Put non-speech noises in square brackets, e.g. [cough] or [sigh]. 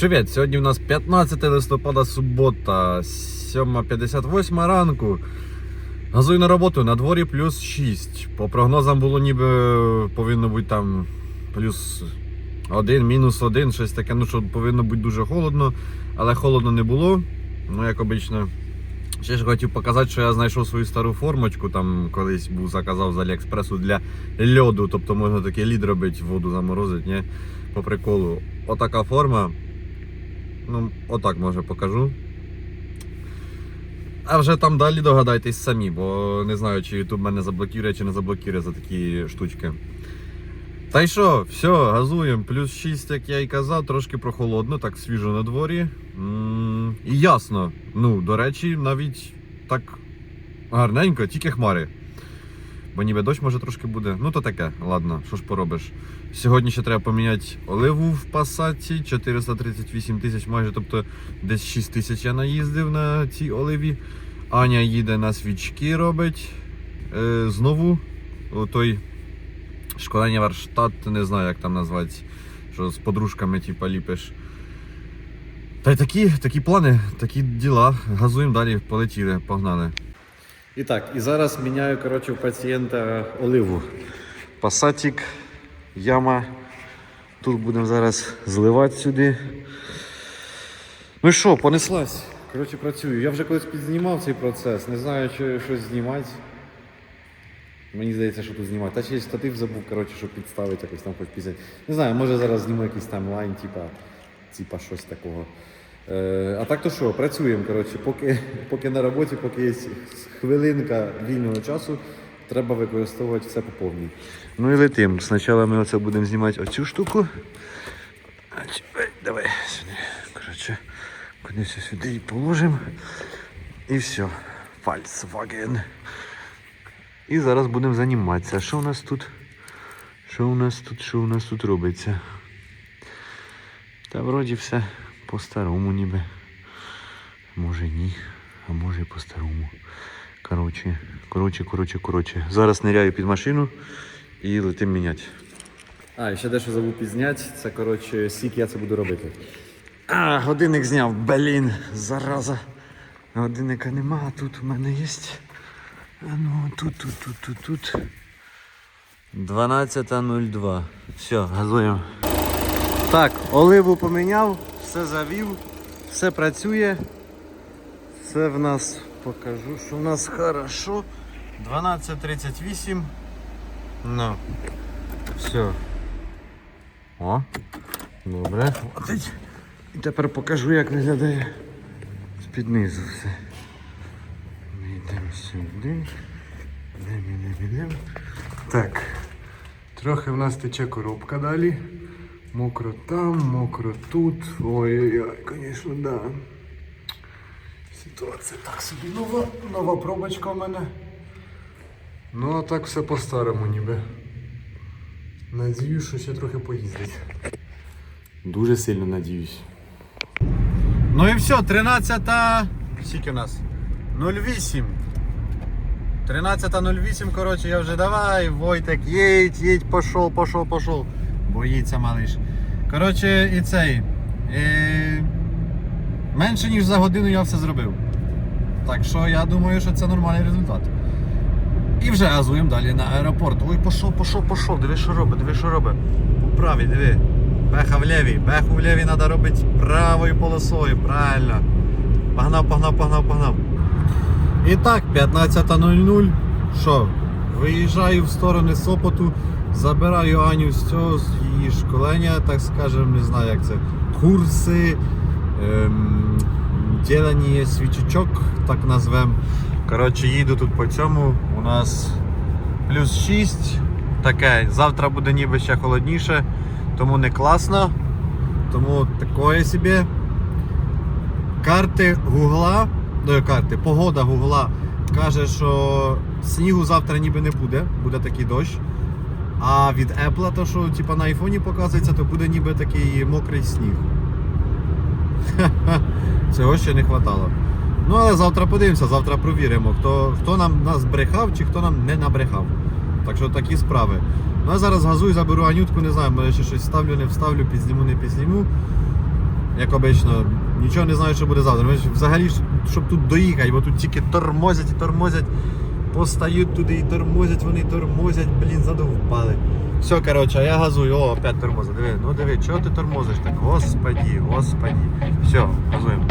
Привіт! Сьогодні у нас 15 листопада, субота, 7.58 ранку. Газую на роботу на дворі плюс 6. По прогнозам було ніби повинно бути там плюс 1, мінус 1, щось таке, ну що повинно бути дуже холодно, але холодно не було. Ну, як обично. Ще ж хотів показати, що я знайшов свою стару формочку, там колись був заказав з Аліекспресу для льоду, тобто можна такий лід робити, воду заморозити, ні? По приколу. Отака форма. Ну, отак може покажу. А вже там далі догадайтесь самі, бо не знаю, чи YouTube мене заблокує, чи не заблокує за такі штучки. Та й що, все, газуємо. Плюс 6, як я і казав, трошки прохолодно, так свіжо на дворі. І ясно. Ну, до речі, навіть так гарненько, тільки хмари. Бо ніби дощ може трошки буде. Ну то таке, ладно, що ж поробиш. Сьогодні ще треба поміняти оливу в пасаті 438 тисяч майже, тобто десь 6 тисяч я наїздив на цій оливі. Аня їде на свічки робить. Е, знову той школення Варштат, не знаю, як там назвати, що з подружками типа ліпиш. Та й такі, такі плани, такі діла. Газуємо далі, полетіли, погнали. І так, і зараз міняю коротше, у пацієнта оливу. Пасатик, яма. Тут будемо зараз зливати сюди. Ну що, понеслась. Коротше, працюю. Я вже колись підзнімав цей процес, не знаю, чи щось знімати. Мені здається, що тут знімати. Та ще й штатив забув, коротше, щоб підставити якось там хоч пісень. Не знаю, може зараз зніму якийсь таймлайн, типа, типа щось такого. Е, а так то що, працюємо, коротше, поки, поки на роботі, поки є хвилинка вільного часу, треба використовувати все по повній. Ну і летим. Спочатку ми оце будемо знімати оцю штуку. Давай сюди. Коротше, кудись сюди і положимо. І все. Volkswagen. І зараз будемо займатися. Що у нас тут? Що у нас тут? Що у нас тут робиться? Та вроді все по-старому ніби. Може ні, а може і по-старому. Коротше, коротше, коротше, коротше. Зараз ниряю під машину і летим міняти. А, і ще дещо забув підзняти. Це коротше, скільки я це буду робити. А, годинник зняв, блін, зараза. Годинника нема, а тут у мене є. А ну, тут, тут, тут, тут, тут. 12.02. Все, газуємо. Так, оливу поміняв, все завів, все працює. Все в нас покажу, що в нас хорошо. 12.38. Ну. Все. О. Добре. Хватить. І тепер покажу, як виглядає з-під все. Ми йдемо сюди. Йдемо, йдемо, йдемо. Так. Трохи в нас тече коробка далі. Мокро там, мокро тут. Ой-ой-ой, звісно, да. Ситуація так собі нова, нова пробочка в мене. Ну а так все по-старому ніби. Надіюсь, що ще трохи поїздить. Дуже сильно надіюсь. Ну і все, 13. Скільки у нас? 08. 13.08, коротше, я вже давай, Войтек, їдь, їдь, пошов, пошов, пошов. Боїться малиш. Коротше, і цей. І... Менше ніж за годину я все зробив. Так що я думаю, що це нормальний результат. І вже газуємо далі на аеропорт. Ой, пошов, пошов, пошов. Диви, що робить, диви, що робить. По диви. Беха в лівій. Беху в лівій треба робити правою полосою, правильно. Погнав, погнав, погнав, погнав. І так, 15.00. Що? Виїжджаю в сторони Сопоту, забираю Аню з цього з її школення, так скажемо, не знаю як це. Курси, ем, ділення свічечок, так назвемо. Коротше, їду тут по цьому. У нас плюс 6. Таке. Завтра буде ніби ще холодніше, тому не класно. Тому такое собі. Карти Гугла, ну, карти, погода Гугла каже, що снігу завтра ніби не буде, буде такий дощ. А від Apple, то що типа, на айфоні показується, то буде ніби такий мокрий сніг. [laughs] Цього ще не вистачало. Ну але завтра подивимося, завтра провіримо, хто, хто нам нас брехав чи хто нам не набрехав. Так що такі справи. Ну я зараз газую, заберу Анютку, не знаю, може ще щось ставлю, не вставлю, підзніму, не підзніму. як обично, нічого не знаю, що буде завтра. Ми ж взагалі, щоб тут доїхати, бо тут тільки тормозять і тормозять, постають туди і тормозять, вони тормозять, блін, задовпали. Все, коротше, я газую, о, опять тормозить. Диви, ну диви, чого ти тормозиш так? Господі, господі. Все, газуємо.